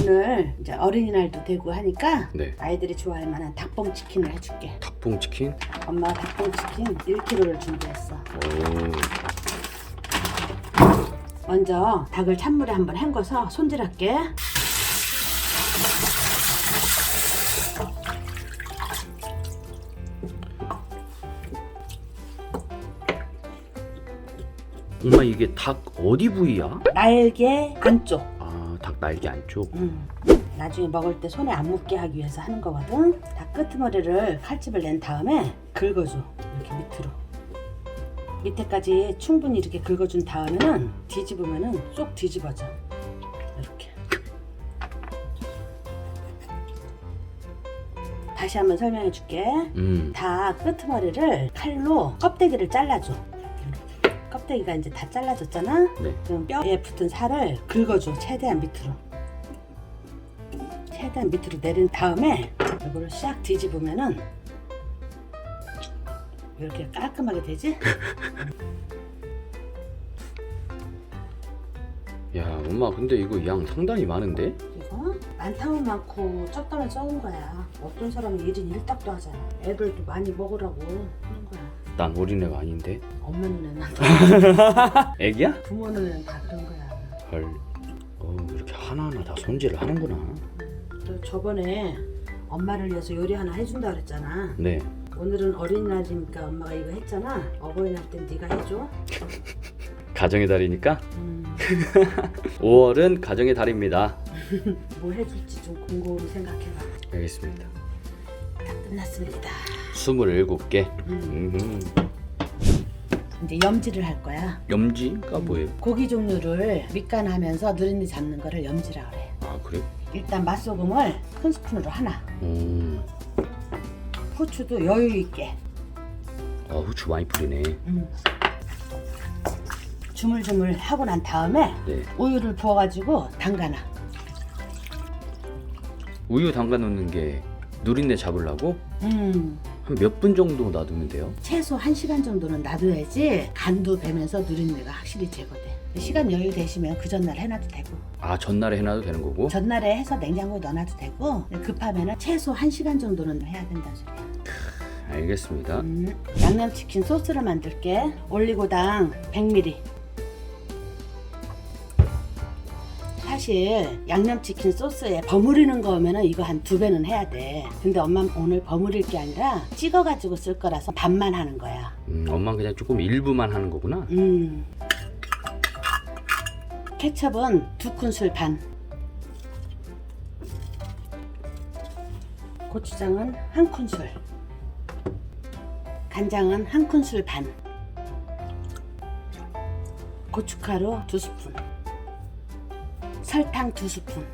오늘 이제 어린이날도 되고 하니까 네. 아이들이 좋아할 만한 닭봉 치킨을 해줄게. 닭봉 치킨. 엄마가 닭봉 치킨 1kg를 준비했어. 오. 먼저 닭을 찬물에 한번 헹궈서 손질할게. 엄마 이게 닭 어디 부위야? 날개 안쪽. 아, 닭 날개 안쪽. 음. 나중에 먹을 때 손에 안 묻게 하기 위해서 하는 거거든. 닭 끄트머리를 칼집을 낸 다음에 긁어줘. 이렇게 밑으로. 밑에까지 충분히 이렇게 긁어준 다음에는 뒤집으면은 쏙 뒤집어져. 이렇게. 다시 한번 설명해 줄게. 음. 닭 끄트머리를 칼로 껍데기를 잘라줘. 껍데기가 이제 다 잘라졌잖아. 네. 그럼 뼈에 붙은 살을 긁어줘. 최대한 밑으로. 최대한 밑으로 내린 다음에 이거를 싹 뒤집으면은 이렇게 깔끔하게 되지? 야, 엄마 근데 이거 양 상당히 많은데? 이거 많다면 많고 적다면 적은 거야. 어떤 사람은 1인 1닭도 하잖아. 애들도 많이 먹으라고 하는 거야. 난 어린애가 아닌데. 엄마 눈에는 다 애기야? 부모 눈에는 다 그런 거야. 헐. 어, 이렇게 하나하나 다 손질을 하는구나. 너 저번에 엄마를 위해서 요리 하나 해준다 그랬잖아. 네. 오늘은 어린이날이니까 엄마가 이거 했잖아. 어버이날 땐 네가 해줘. 가정의 달이니까 음, 5월은 가정의 달입니다. 뭘 해줄지 좀 곰곰이 생각해봐. 알겠습니다. 다 끝났습니다. 27개. 음, 음. 이제 염지를 할 거야. 염지가 뭐예요? 고기 종류를 밑간하면서 누린내 잡는 거를 염지라 그래. 아, 그래? 일단 맛소금을 큰 스푼으로 하나. 음. 후추도 여유 있게. 아, 후추 많이 뿌리네. 음. 주물주물 하고 난 다음에 네. 우유를 부어가지고 담가놔. 우유 담가 놓는 게 누린내 잡으려고 음, 한 몇 분 정도 놔두면 돼요? 최소 1시간 정도는 놔둬야지 간도 배면서 누린내가 확실히 제거돼. 시간 여유 되시면 그 전날 해놔도 되고 아, 전날에 해놔도 되는 거고? 전날에 해서 냉장고에 넣어놔도 되고 급하면 최소 1시간 정도는 해야 된다는 소리야. 알겠습니다. 음, 양념치킨 소스를 만들게. 올리고당 100ml. 사실 양념치킨 소스에 버무리는 거면은 이거 한 두 배는 해야 돼. 근데 엄마 오늘 버무릴 게 아니라 찍어가지고 쓸 거라서 반만 하는 거야. 음, 엄마는 그냥 조금 일부만 하는 거구나. 음. 케첩은 두 큰술 반. 고추장은 한 큰술. 간장은 한 큰술 반. 고춧가루 두 스푼. 설탕 두 스푼.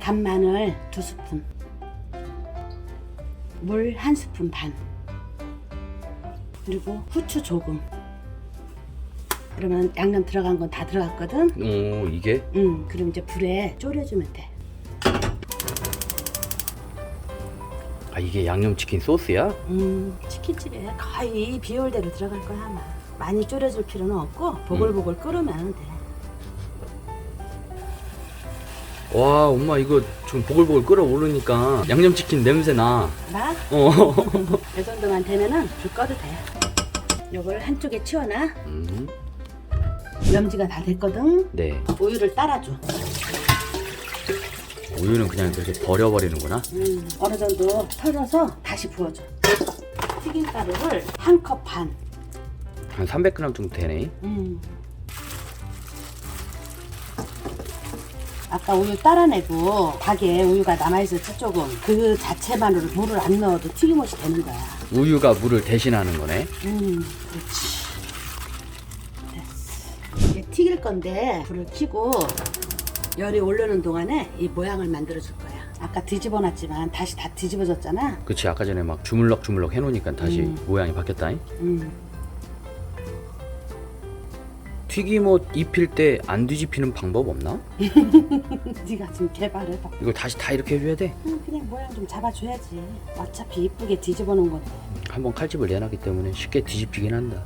간마늘 두 스푼. 물한 스푼 반. 그리고 후추 조금. 그러면 양념 들어간 건 다 들어갔거든. 오, 이게? 음, 그럼 이제 불에 졸여주면 돼. 아, 이게 양념치킨 소스야? 음, 치킨집에 거의 비율대로 들어갈 거야 아마. 많이 졸여줄 필요는 없고 보글보글 끓으면 돼. 와, 엄마 이거 좀 보글보글 끓어오르니까 양념치킨 냄새 나. 나? 어. 이 정도만 되면은 불 꺼도 돼. 요걸 한쪽에 치워놔. 음, 염지가 다 됐거든. 네. 우유를 따라줘. 우유는 그냥 그렇게 버려버리는구나. 음, 어느 정도 털어서 다시 부어줘. 튀김가루를 한 컵 반. 한 300g 정도 되네. 음. 아까 우유 따라내고 닭에 우유가 남아있었지 조금 그 자체만으로 물을 안 넣어도 튀김옷이 되는 거야 우유가 물을 대신하는 거네. 음 그렇지 됐어 이제 튀길 건데 불을 켜고 열이 오르는 동안에 이 모양을 만들어 줄 거야 아까 뒤집어 놨지만 다시 다 뒤집어졌잖아 그치 아까 전에 막 주물럭 주물럭 해놓으니까 다시 음. 모양이 바뀌었다잉. 음. 튀김옷 입힐 때 안 뒤집히는 방법 없나? 네가 좀 개발해봐. 이걸 다시 다 이렇게 해줘야 돼? 응, 그냥 모양 좀 잡아줘야지. 어차피 이쁘게 뒤집어 놓은 건데. 한번 칼집을 내놨기 때문에 쉽게 뒤집히긴 한다.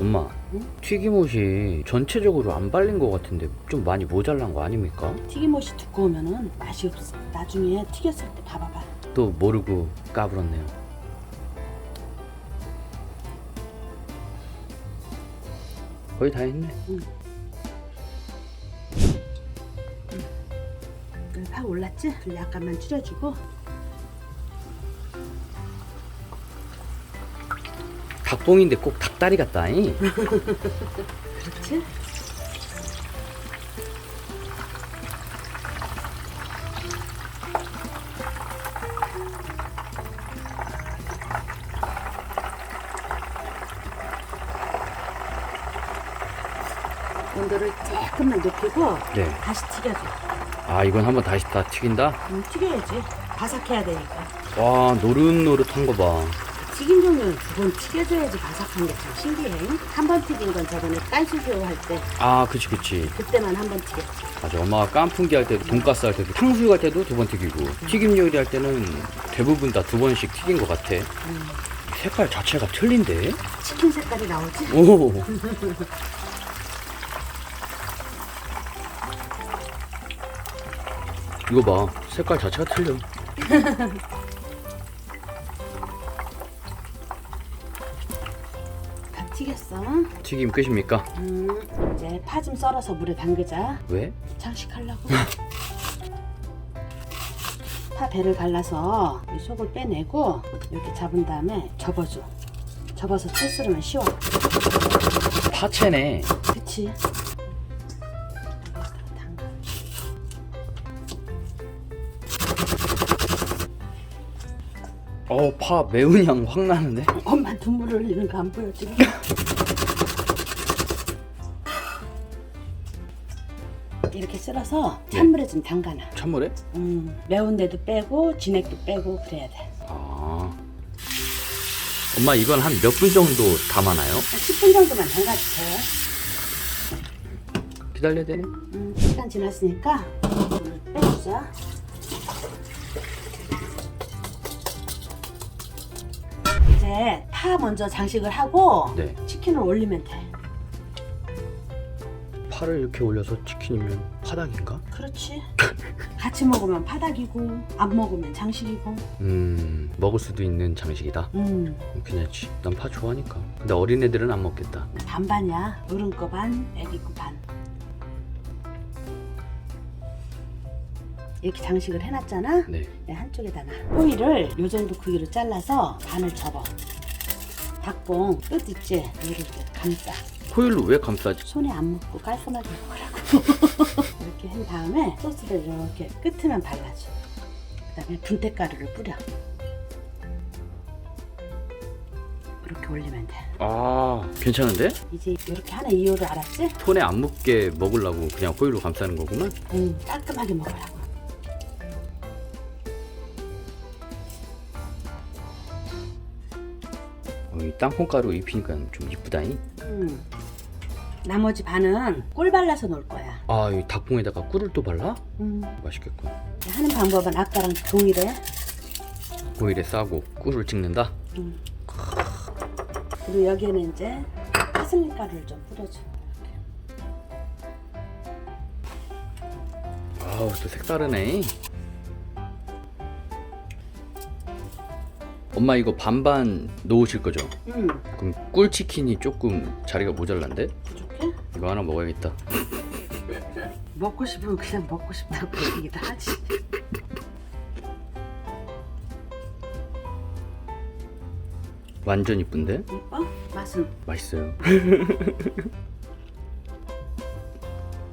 엄마, 응? 튀김옷이 전체적으로 안 발린 것 같은데 좀 많이 모자란 거 아닙니까? 튀김옷이 두꺼우면은 맛이 없어. 나중에 튀겼을 때 봐봐봐. 또 모르고 까불었네요. 거의 다 했네. 파 올랐지? 불 약간만 줄여주고. 닭봉인데 꼭 닭다리 같다. 잉? 그렇지? 온도를 조금만 높이고 네. 다시 튀겨줘. 아 이건 한번 다시 다 튀긴다. 음, 튀겨야지. 바삭해야 되니까. 와 노릇노릇한 거 봐. 튀긴 종류는 두 번 튀겨줘야지 바삭한 게 참 신기해. 한 번 튀긴 건 저번에 깐수교 할때 아 그치 그치. 그때만 한 번 튀겼지. 맞아 엄마가 깐풍기 할 때도 돈가스 할 때도 탕수육 할 때도 두 번 튀기고 튀김 요리 할 때는 대부분 다 두 번씩 튀긴 것 같아. 색깔 자체가 틀린데? 치킨 색깔이 나오지? 오. 이거 봐 색깔 자체가 틀려. 다 튀겼어. 튀김 끝입니까? 음, 이제 파 좀 썰어서 물에 담그자. 왜? 장식하려고. 파 배를 갈라서 이 속을 빼내고 이렇게 잡은 다음에 접어줘. 접어서 채 썰으면 쉬워. 파채네. 그치? 어, 파 매운 향 확 나는데? 엄마 눈물 흘리는 거 안 보여 지금? 이렇게 썰어서 찬물에 좀 담가놔. 찬물에? 음, 매운데도 빼고 진액도 빼고 그래야 돼. 아. 엄마 이건 한 몇 분 정도 담아놔요? 한 10분 정도만 담가주세요. 기다려야 되네. 음, 시간 지났으니까 물을 빼주자. 이제 파 먼저 장식을 하고 네. 치킨을 올리면 돼. 파를 이렇게 올려서 치킨이면 파닭인가? 그렇지. 같이 먹으면 파닭이고 안 먹으면 장식이고. 음, 먹을 수도 있는 장식이다. 음, 괜찮지. 난 파 좋아하니까. 근데 어린 애들은 안 먹겠다. 반반이야. 어른 거 반, 애기 거 반. 이렇게 장식을 해놨잖아. 네. 네, 한쪽에다가 호일을 요 정도 크기로 잘라서 반을 접어. 닭봉 끝 있지? 이렇게 감싸. 호일로 왜 감싸지? 손에 안 묻고 깔끔하게 먹으라고. 이렇게 한 다음에 소스를 이렇게 끝에만 발라줘. 그 다음에 분태가루를 뿌려. 이렇게 올리면 돼. 아, 괜찮은데? 이제 이렇게 하는 이유를 알았지? 손에 안 묻게 먹으려고 그냥 호일로 감싸는 거구만. 응, 깔끔하게 먹으라고. 어, 이 땅콩가루 입히니까 좀 이쁘다잉. 응. 나머지 반은 꿀 발라서 놓을 거야. 아, 이 닭봉에다가 꿀을 또 발라? 응. 맛있겠군. 하는 방법은 아까랑 동일해. 호일에 싸고 꿀을 찍는다. 응. 그리고 여기에는 이제 파슬리 가루를 좀 뿌려줘. 아우, 또 색다르네. 엄마 이거 반반 놓으실 거죠? 응. 그럼 꿀치킨이 조금 자리가 모자란데? 부족해? 이거 하나 먹어야겠다. 먹고 싶으면 그냥 먹고 싶다고 얘기도 하지. 완전 이쁜데? 이뻐? 맛은 맛있어요.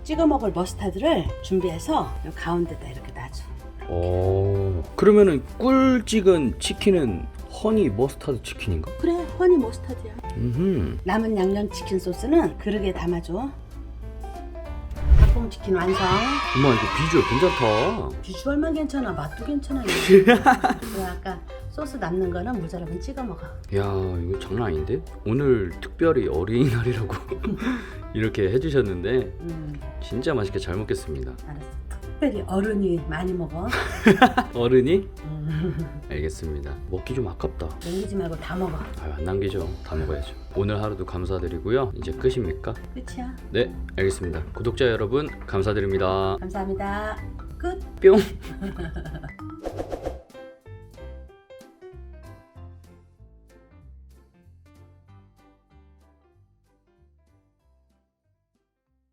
찍어 먹을 머스타드를 준비해서 요 가운데다 이렇게 놔줘. 오. 그러면은 꿀 찍은 치킨은 허니 머스타드 치킨인가? 그래, 허니 머스타드야. 음. 남은 양념 치킨 소스는 그릇에 담아줘. 짬뽕 치킨 완성. 엄마 이거 비주얼 괜찮다. 비주얼만 괜찮아, 맛도 괜찮아. 이거. 그리고 아까 소스 남는 거는 모자라면 찍어 먹어. 야 이거 장난 아닌데? 오늘 특별히 어린이날이라고 이렇게 해주셨는데 음, 진짜 맛있게 잘 먹겠습니다. 알았어. 특별히 어른이 많이 먹어. 어른이? 음, 알겠습니다. 먹기 좀 아깝다. 남기지 말고 다 먹어. 아유, 안 남기죠. 다 먹어야죠. 오늘 하루도 감사드리고요. 이제 끝입니까? 끝이야. 네, 알겠습니다. 구독자 여러분 감사드립니다. 감사합니다. 끝. 뿅.